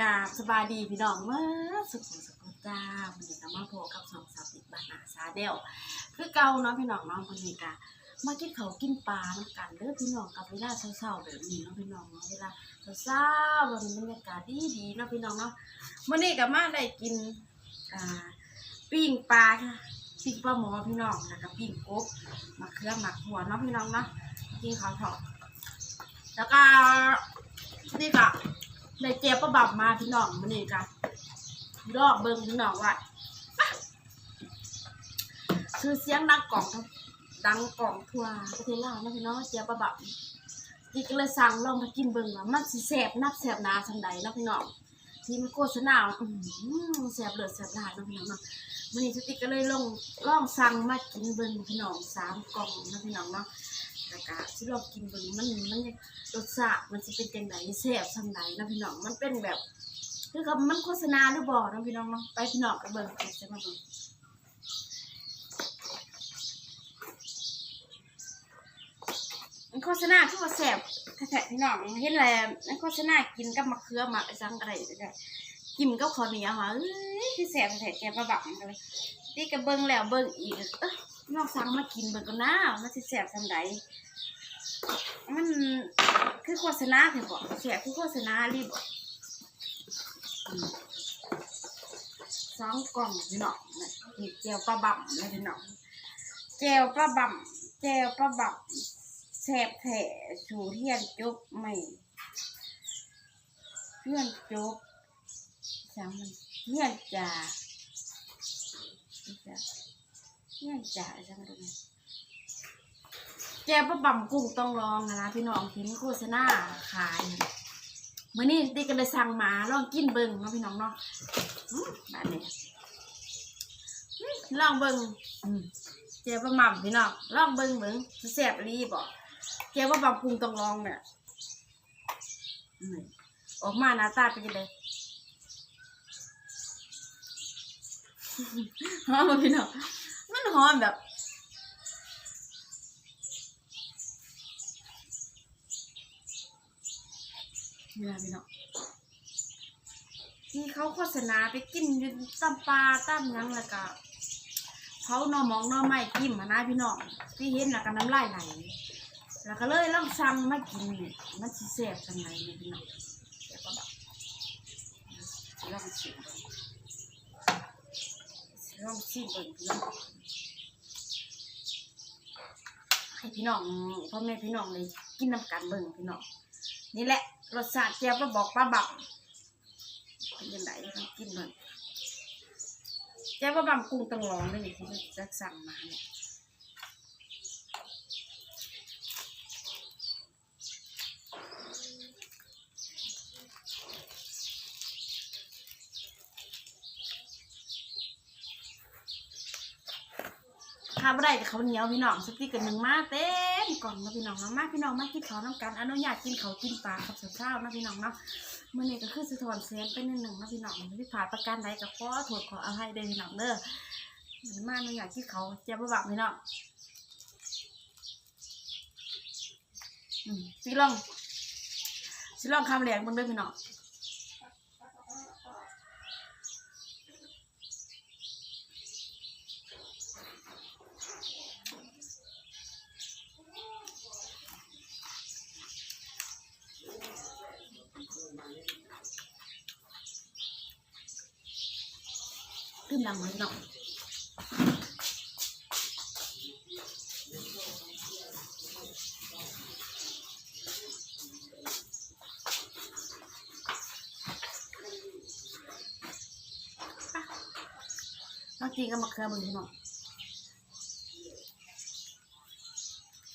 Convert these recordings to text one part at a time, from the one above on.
กราบสบายดีพี่น้องเมื่อสุขสุขจ้าวันนี้ก็มาพบกับสองสาวติดบ้านาซาเดลคือเก่าเนาะพี่น้องเนาะวันนี้ก็มากินเขากินปลาน้ำกันเด้อพี่น้องกับเวลาเช้าๆแบบนี้เนาะพี่น้องเนาะเวลาเช้าๆวันนี้บรรยากาศดีดีๆเนาะพี่น้องเนาะวันนี้ก็มาได้กินอ่าปิ้งปลาค่ะปิ้งปลาหมอพี่น้องแล้วก็ปิ้งกบมะเขือหมักหัวเนาะพี่น้องเนาะกินขาวทอดแล้วก็นี่ก็ ได้เจ็บประบับมาพี่น้องมันนี่กันรอบเบิ่งพี่น้องว่าอะคือเสียงดังกล่องดังกล่องทั่วประเทศลาวนะพี่น้องเจ็บประบับนี่ก็เลยสั่งลองมากินเบิ่งว่ามันสิแสบนับแสบหนาสันใดเนาะพี่น้องที่มันโฆษณาอืมแสบเลือดแสบหลายเนาะพี่น้องเนาะมันนี่สติกก็เลยลองลองสั่งมากินเบิ่งพี่น้องสามกล่องเนาะพี่น้องเนาะ แล้วก็สิลองกินเบิ่งมันมันรสชาติมันจะเป็นจังไดแซ่บซำใดนนะพี่น้องมันเป็นแบบ คือกับมันโฆษณาหรือบ่นะพี่น้องเนาะไปพี่น้องไปเบิ่งกันจะมาเบิ่งมันโฆษณาคือว่าแซ่บแท้ๆพี่น้องเห็นแล้วมันโฆษณากินกับมะเขือหมักไอ้ซังอะไรได้กินกับข้าวเหนียวหาเอ้ยคือแซ่บแท้ๆแกประบักเลย ที่ก็เบิ่งแล้วเบิ่งอีกเอ้ยลองสั่งมากินเบิ่งก่อนนะมันสิแซ่บซำใดมันคือโฆษณาคือบอกเสียคือโฆษณารีบบอกอืมสองกล่องพี่น้องนะนี่เจลปลาบั่มนะพี่น้องเจลปลาบั่มเจลปลาบั่มแสบแผลสูเทียนจบใหม่เพื่อนจบสามมันเพื่อนจ่า เพื่อนจ่าจังเลยแกประบั่มกุ้งต้องลองนะนะพี่น้องทิ้งโฆษณาขายเมื่อนี้ตีกันเลยสั่งหมาลองกินเบิ้งเนาะพี่น้องเนาะอืมแบบนี้ลองเบิ้งเจ้าประหม่ำพี่น้องลองเบิ้งเบิ้งแซ่บรีบอกเจ้าประบั่มกุ้งต้องลองเนี่ยออกมาหน้าตาเป็นยังไง หอมบ่พี่น้องมันหอมแบบนี่ล่ะพี่น้องที่เขาโฆษณาไปกินอยู่ตาปลาตามยังแล้วก็เขาหนอมองหนอไม้จิ้มมานะพี่น้องที่เห็นแล้วก็น้ำลายไหลแล้วก็เลยลองสั่งมากินนี่มันสิแซ่บจังไงนี่พี่น้องเดี๋ยวก็แบบลองชิมเบิ่ง ลองชิมเบิ่งพี่น้องให้พี่น้องพ่อแม่พี่น้องเลยกินน้ำกันเบิ่งพี่น้องนี่แหละรสชาติเจียวก็บอกป้าบักเป็นยังไงต้องกินหน่งเจียวป้าบักกุ้งตังลองเลยนี่ที่จะสั่งมาเนี่ย ข้าวไรกับข้าวเหนียวพี่น้องสักทีกันหนึ่งมาเต็มกล่องนะพี่น้องนาะมาพี่น้องมากินข้าวน้ำกันอนุญาตกินเขาวกินปลาครับเช้าๆนะพี่น้องเนาะเมื่อนี้ก็คือสะท้อนเสียงไปนิดหนึ่งนะพี่น้องที่ผ่านประกันใดก็ขอโทษขออภัยเด้อพี่น้องเด้อมาอนุญาตกินข้าวเจ้าบ่บักพี่น้องอืมสิลองสิลองคำแรงเบิ่งเด้อพี่น้อง ขึ้นดังเลยเนาะบางทีก็มาเคลือมึงพี่น้อง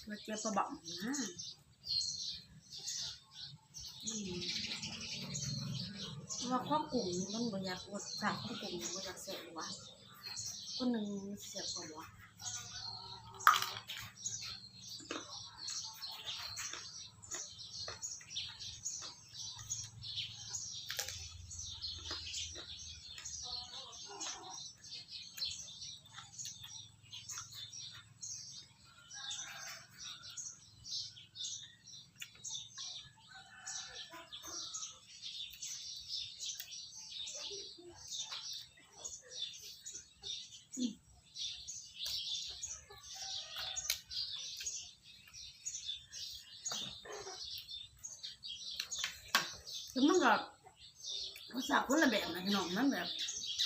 มาเจียวปลาบ่อนะ ว่าข้อกลุ่มมันบ่อยากอดสายข้อกลุ่มบ่อยากเสียวะคนหนึ่งเสียกว่ แต่มันก็ภาษาคนละแบบนะพี่น้องมันแบบ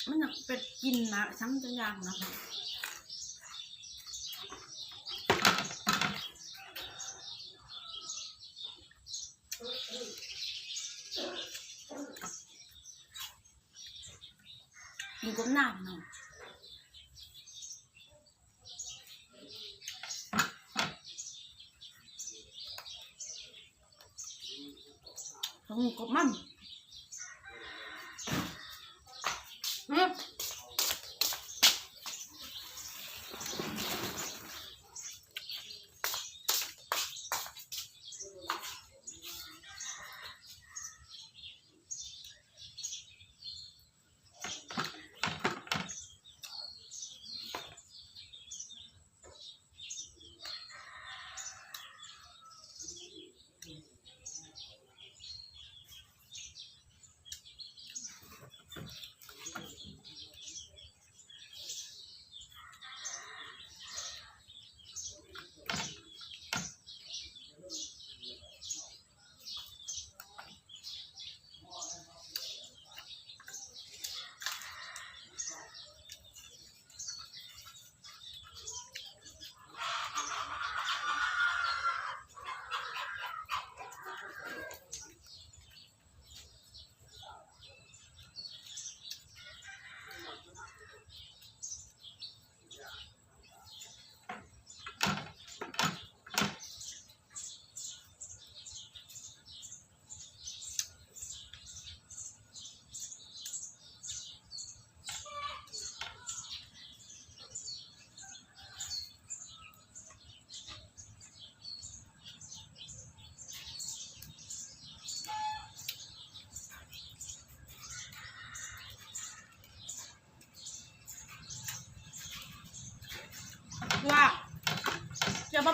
มันอยากเป็ดกินนะช้ำจะยากนะคะกินกับน้านะ ต้องกับมัน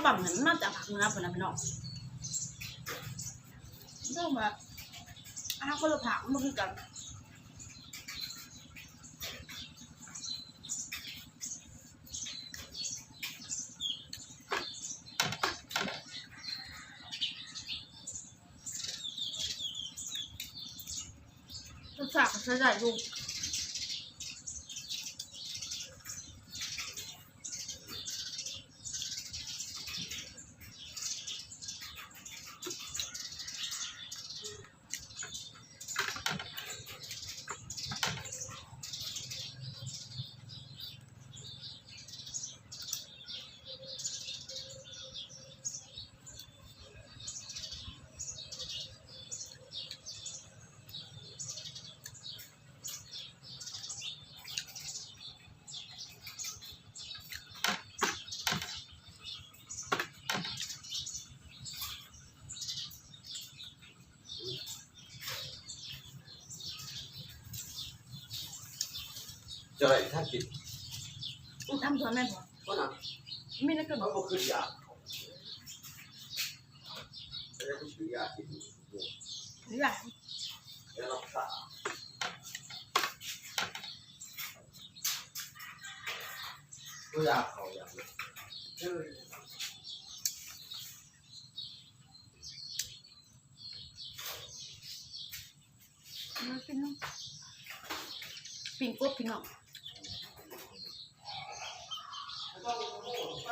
บังเห็นมาจากผักเหนื้อปะนะพี่น้องเรื่องแบบอาหารคนละผักมันคือกันรสชากใช้ได้ลูก จะอะไรถ้ากินอุ้ยทำตัวแม่บอกก็นะไม่ได้กระมันโดดก็ขึ้นยาแล้วก็ซื้อยากินหรือใหญ่แล้วรักษาก็ยาเขาอย่างนี้เออมันเป็นน้องปิ่งกบพี่น้องอืม เ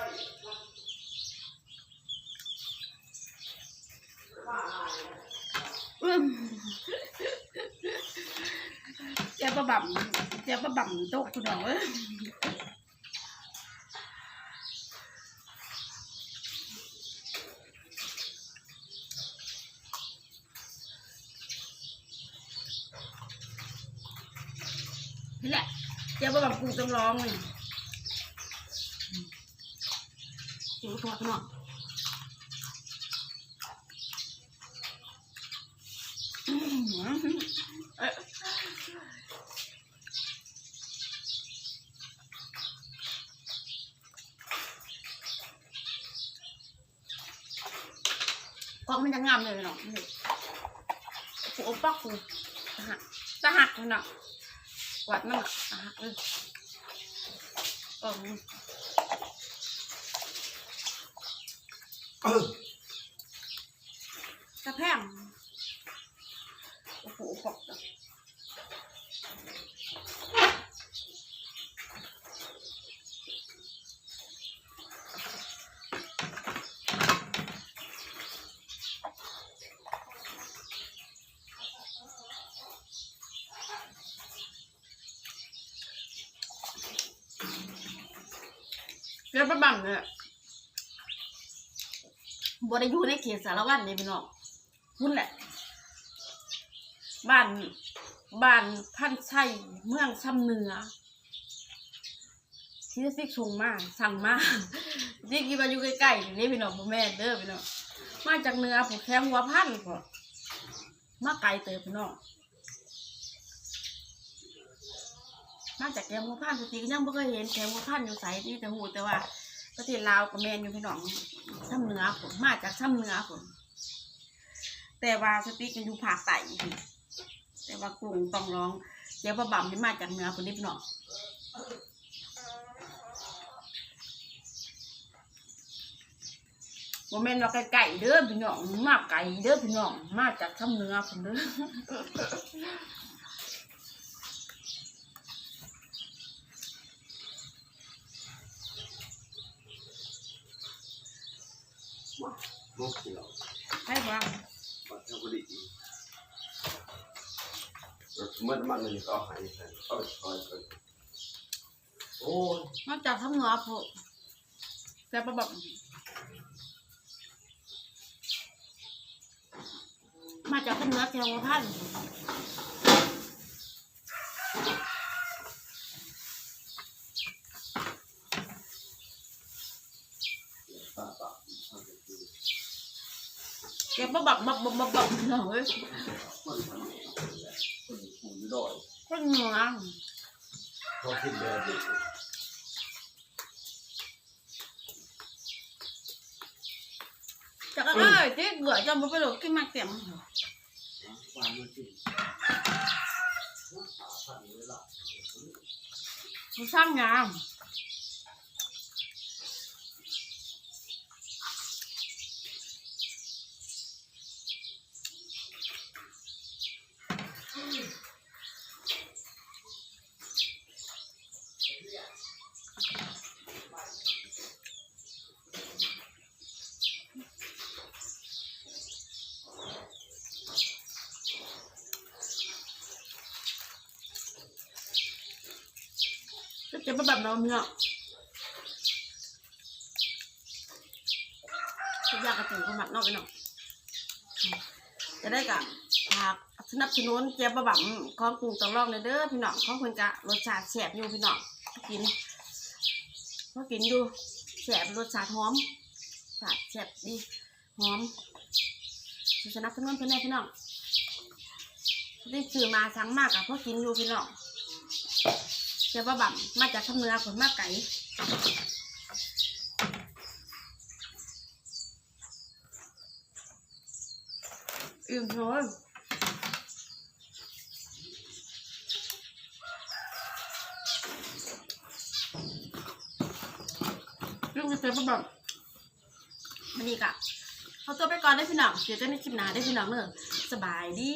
จ้าประบัมเจ้าประบัมโต๊ะคุณน้อเอ้ยนี่แหละเจ้าประบัมกูต้องร้องเลย จิ๋วตัวพี่น้องกองมันจะงามเลยเนาะปูอบปักปูตะหักตะหักเลยเนาะวัดมันอะตะหักเลยเออ เออตะแพงกบจ้ะเรียกประบังเนี่ย บริยูในเขตสารวัตรเนี่ยพี่น้องพุ่นแหละบ้านบ้านท่านชัยเมืองซ้ำเหนือที่ซิกชงมากสั่งมาที่กินมาอยู่ใกล้ๆนี่พี่น้องพ่อแม่เด้อพี่น้องมาจากเนือผมแค่หัวพันพอมาไกลเติบพี่น้องมาจากแกงหัวพันสติก็ยังไม่เคยเห็นแกงหัวพันอยู่ใสนี่แต่หูแต่ว่า ประเทศลาวกับแมนอยู่พี่น้องซ้ำเนื้อผมมาจากซ้ำเนื้อผมแต่ว่าสติกันอยู่ภาคใต้อีกแต่ว่ากรุงต้องร้องเดี๋ยวประบำนี่มาจากเนื้อคนนี้พี่น้องว่าแม่นว่าไก่เด้อพี่น้อง มาไก่เด้อพี่น้อง มาจากทำเนื้อคนเด้อ มุกเดียวให้ว่าปัดเท่าพอดีมันมันมันก็หายไปก็คอยกันโอ้ยมาจากทำเหนือพวกแต่ประบำมาจากทำเหนือแกงว่าพัน ตาตา แกประบักบักบักบักบักพี่น้องเอ้ยมันทำคนหูไม่ได้คนเหนือเขาคิดแบบนี้จากก็ได้ที่เบื่อจะมาไปโหลดขึ้นมาเต็มความมันจริงพันเวลามันสร้างงาม ก็แบบน้ำเนาะทุกอย่างกระถิ่นขมัดนอกไปเนาะจะได้กับหากสนับสนุนเจี๊ยบะบั่มของกรุงตองรองเลยเด้อพี่น้องของคนกะรสชาติแสบอยู่พี่น้องกินพอกินอยู่แสบรสชาติหอมชาติแสบดีหอมสนับสนุนเพื่อนแน่พี่น้องได้ซื้อมาสั่งมากอะเพอกินอยู่พี่น้อง เจ้าบ่บั่มมาจากทำเนื้อผลมากไก่อิ่มเลยลูกเจ้าบ่บั่มมันนี่กะเขาตัวไปก่อนได้พี่น้องเดี๋ยวจะในคลิปหน้าได้พี่น้องเนอะสบายดี